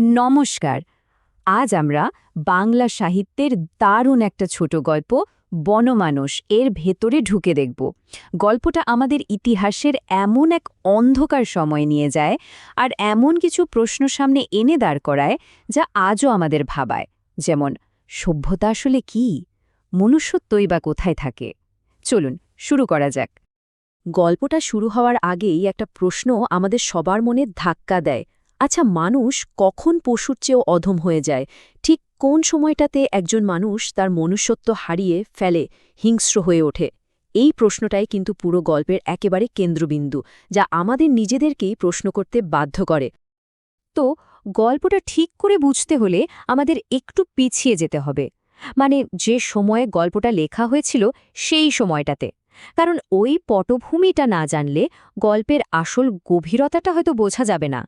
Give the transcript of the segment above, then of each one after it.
নমস্কার। আজ আমরা বাংলা সাহিত্যের দারুণ একটা ছোট গল্প বনমানস এর ভেতরে ঢুকে দেখব। গল্পটা আমাদের ইতিহাসের এমন এক অন্ধকার সময় নিয়ে যায় আর এমন কিছু প্রশ্ন সামনে এনে দাঁড় করায় যা আজও আমাদের ভাবায়। যেমন, সভ্যতা আসলে কি? মনুষ্যত্বই বা কোথায় থাকে? চলুন, শুরু করা যাক। গল্পটা শুরু হওয়ার আগেই একটা প্রশ্ন আমাদের সবার মনে ধাক্কা দেয়। আচ্ছা মানুষ কখন পশুর চেয়েও অধম হয়ে যায়? ঠিক কোন সময়টাতে একজন মানুষ তার মনুষ্যত্ব হারিয়ে ফেলে, হিংস্র হয়ে ওঠে? এই প্রশ্নটাই কিন্তু পুরো গল্পের একেবারে কেন্দ্রবিন্দু, যা আমাদের নিজেদেরকেই প্রশ্ন করতে বাধ্য করে। তো, গল্পটা ঠিক করে বুঝতে হলে আমাদের একটু পিছিয়ে যেতে হবে। মানে যে সময়ে গল্পটা লেখা হয়েছিল সেই সময়টাতে। কারণ ওই পটভূমিটা না জানলে গল্পের আসল গভীরতাটা হয়তো বোঝা যাবে না।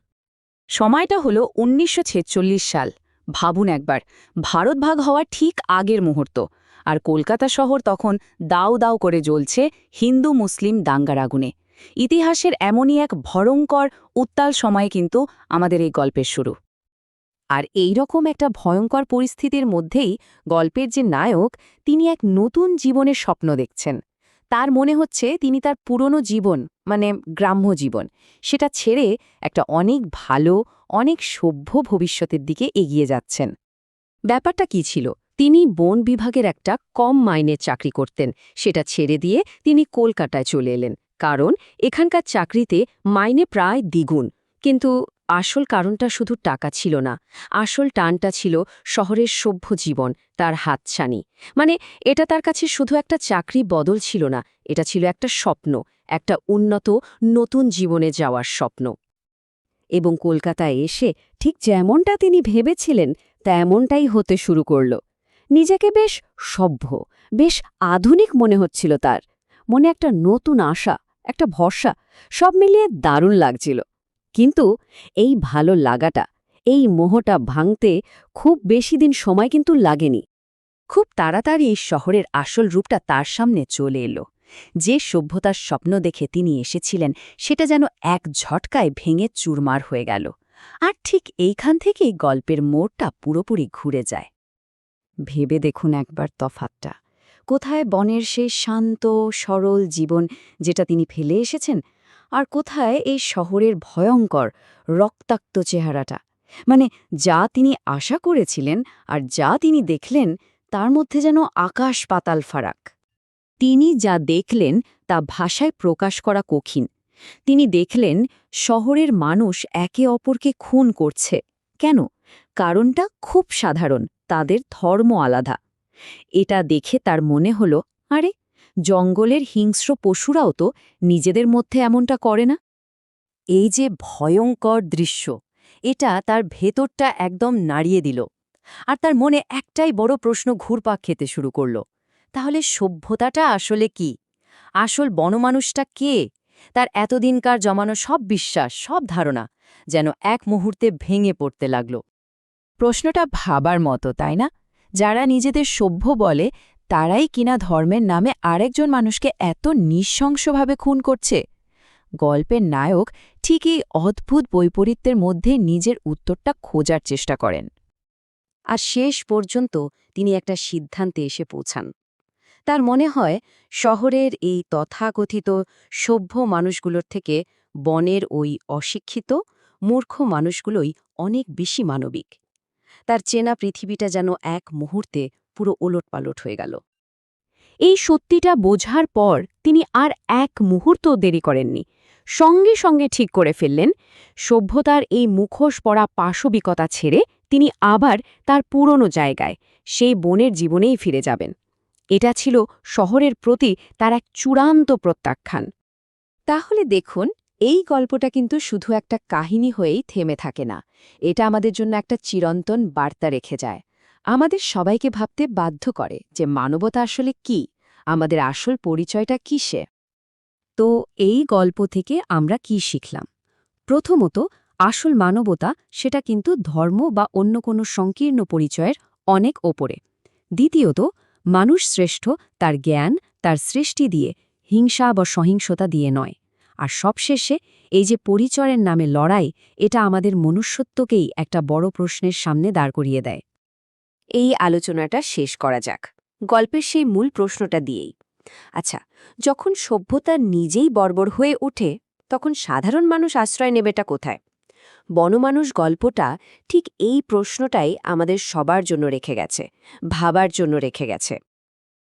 সময়টা হলো উনিশশো ছেচল্লিশ সাল। ভাবুন একবার, ভারত ভাগ হওয়ার ঠিক আগের মুহূর্ত। আর কলকাতা শহর তখন দাও দাও করে জ্বলছে হিন্দু মুসলিম দাঙ্গার আগুনে। ইতিহাসের এমনই এক ভয়ঙ্কর উত্তাল সময়ে কিন্তু আমাদের এই গল্পের শুরু। আর এই রকম একটা ভয়ঙ্কর পরিস্থিতির মধ্যেই গল্পের যে নায়ক, তিনি এক নতুন জীবনের স্বপ্ন দেখছেন। তার মনে হচ্ছে তিনি তার পুরনো জীবন মানে গ্রাম্য জীবন, সেটা ছেড়ে একটা অনেক ভালো, অনেক সভ্য ভবিষ্যতের দিকে এগিয়ে যাচ্ছেন। ব্যাপারটা কি ছিল? তিনি বন বিভাগের একটা কম মাইনের চাকরি করতেন, সেটা ছেড়ে দিয়ে তিনি কলকাতায় চলে এলেন। কারণ এখানকার চাকরিতে মাইনে প্রায় দ্বিগুণ। কিন্তু আসল কারণটা শুধু টাকা ছিল না, আসল টানটা ছিল শহরের সভ্য জীবন, তার হাতছানি। মানে এটা তার কাছে শুধু একটা চাকরি বদল ছিল না, এটা ছিল একটা স্বপ্ন, একটা উন্নত, নতুন জীবনে যাওয়ার স্বপ্ন। এবং কলকাতায় এসে ঠিক যেমনটা তিনি ভেবেছিলেন, তেমনটাই হতে শুরু করল। নিজেকে বেশ সভ্য, বেশ আধুনিক মনে হচ্ছিল তার। মনে একটা নতুন আশা, একটা ভরসা, সব মিলিয়ে দারুণ লাগছিল। কিন্তু এই ভালো লাগাটা, এই মোহটা ভাঙতে খুব বেশি দিন সময় কিন্তু লাগেনি। খুব তাড়াতাড়ি শহরের আসল রূপটা তার সামনে চলে এলো। যে সভ্যতার স্বপ্ন দেখে তিনি এসেছিলেন, সেটা যেন এক ঝটকায় ভেঙে চুরমার হয়ে গেল। আর ঠিক এইখান থেকেই গল্পের মোড়টা পুরোপুরি ঘুরে যায়। ভেবে দেখুন একবার তফাতটা কোথায় বনের সেই শান্ত, সরল জীবন যেটা তিনি ফেলে এসেছেন আর কোথায় এই শহরের ভয়ঙ্কর, রক্তাক্ত চেহারাটা? মানে যা তিনি আশা করেছিলেন আর যা তিনি দেখলেন, তার মধ্যে যেন আকাশ পাতাল ফারাক। তিনি যা দেখলেন, তা ভাষায় প্রকাশ করা কঠিন। তিনি দেখলেন, শহরের মানুষ একে অপরকে খুন করছে। কেন? কারণটা খুব সাধারণ, তাদের ধর্ম আলাদা। এটা দেখে তার মনে হল, আরে জঙ্গলের হিংস্র পশুরাও তো নিজেদের মধ্যে এমনটা করে না? এই যে ভয়ঙ্কর দৃশ্য, এটা তার ভেতরটা একদম নাড়িয়ে দিল আর তার মনে একটাই বড় প্রশ্ন ঘুরপাক খেতে শুরু করল। তাহলে সভ্যতাটা আসলে কি? আসল বনমানুষটা কে? তার এতদিনকার জমানো সব বিশ্বাস, সব ধারণা যেন এক মুহূর্তে ভেঙে পড়তে লাগল। প্রশ্নটা ভাবার মতো, তাই না? যারা নিজেদের সভ্য বলে তারাই কিনা ধর্মের নামে আরেকজন মানুষকে এত নিঃশংসভাবে খুন করছে? গল্পের নায়ক ঠিক এই অদ্ভুত বৈপরীত্যের মধ্যে নিজের উত্তরটা খোঁজার চেষ্টা করেন। আর শেষ পর্যন্ত তিনি একটা সিদ্ধান্তে এসে পৌঁছান। তার মনে হয়, শহরের এই তথাকথিত সভ্য মানুষগুলোর থেকে বনের ওই অশিক্ষিত, মূর্খ মানুষগুলোই অনেক বেশি মানবিক। তার চেনা পৃথিবীটা যেন এক মুহূর্তে পুরো ওলটপালট হয়ে গেল। এই সত্যিটা বোঝার পর তিনি আর এক মুহূর্ত দেরি করেননি। সঙ্গে সঙ্গে ঠিক করে ফেললেন, সভ্যতার এই মুখোশ পড়া পাশবিকতা ছেড়ে তিনি আবার তার পুরনো জায়গায়, সেই বনের জীবনেই ফিরে যাবেন। এটা ছিল শহরের প্রতি তার এক চূড়ান্ত প্রত্যাখ্যান। তাহলে দেখুন, এই গল্পটা কিন্তু শুধু একটা কাহিনী হয়েই থেমে থাকে না। এটা আমাদের জন্য একটা চিরন্তন বার্তা রেখে যায়। আমাদের সবাইকে ভাবতে বাধ্য করে যে মানবতা আসলে কি, আমাদের আসল পরিচয়টা কিসে। তো এই গল্প থেকে আমরা কি শিখলাম? প্রথমত, আসল মানবতা সেটা কিন্তু ধর্ম বা অন্য কোনো সংকীর্ণ পরিচয়ের অনেক ওপরে। দ্বিতীয়ত, মানুষ শ্রেষ্ঠ তার জ্ঞান, তার সৃষ্টি দিয়ে হিংসা বা সহিংসতা দিয়ে নয়। আর সবশেষে, এই যে পরিচয়ের নামে লড়াই, এটা আমাদের মনুষ্যত্বকেই একটা বড় প্রশ্নের সামনে দাঁড় করিয়ে দেয়। এই আলোচনাটা শেষ করা যাক। গল্পের সেই মূল প্রশ্নটা দিয়েই। আচ্ছা যখন সভ্যতা নিজেই বর্বর হয়ে ওঠে, তখন সাধারণ মানুষ আশ্রয় নেবেটা কোথায়? বনমানুষ গল্পটা ঠিক এই প্রশ্নটাই আমাদের সবার জন্য রেখে গেছে, ভাবার জন্য রেখে গেছে।